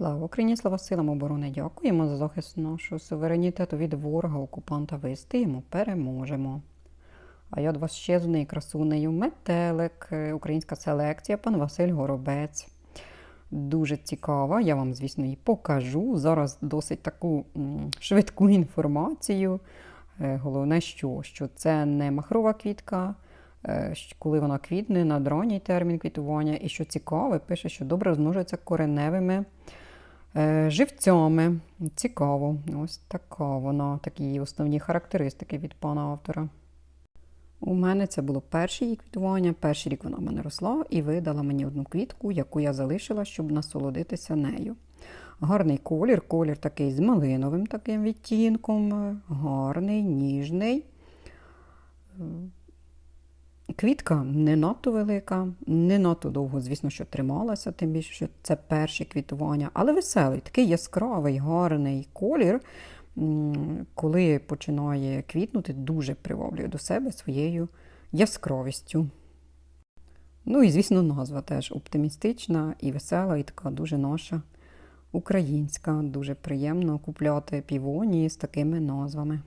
Слава Україні, слава силам оборони! Дякуємо за захист нашого суверенітету від ворога, окупанта вистоїмо, переможемо. А я до вас ще з нею красунею метелик, е, українська селекція, пан Василь Горобець. Дуже цікава, я вам, звісно, її покажу. Зараз досить таку швидку інформацію. Е, Головне, що, що це не махрова квітка, е, коли вона квітне на дронній термін квітування. І що цікаве, пише, що добре розмножується кореневими живцями. Цікаво. Ось така вона, такі основні характеристики від пана автора. У мене це було перше її квітування. Перший рік вона в мене росла і видала мені одну квітку, яку я залишила, щоб насолодитися нею. Гарний колір, колір такий з малиновим таким відтінком, е, гарний, ніжний. Квітка не надто велика, не надто довго, звісно, що трималася, тим більше, що це перше квітування, але веселий, такий яскравий, гарний колір, коли починає квітнути, дуже приваблює до себе своєю яскравістю. Ну і, звісно, назва теж оптимістична і весела, і така дуже наша українська. Дуже приємно купляти півонії з такими назвами.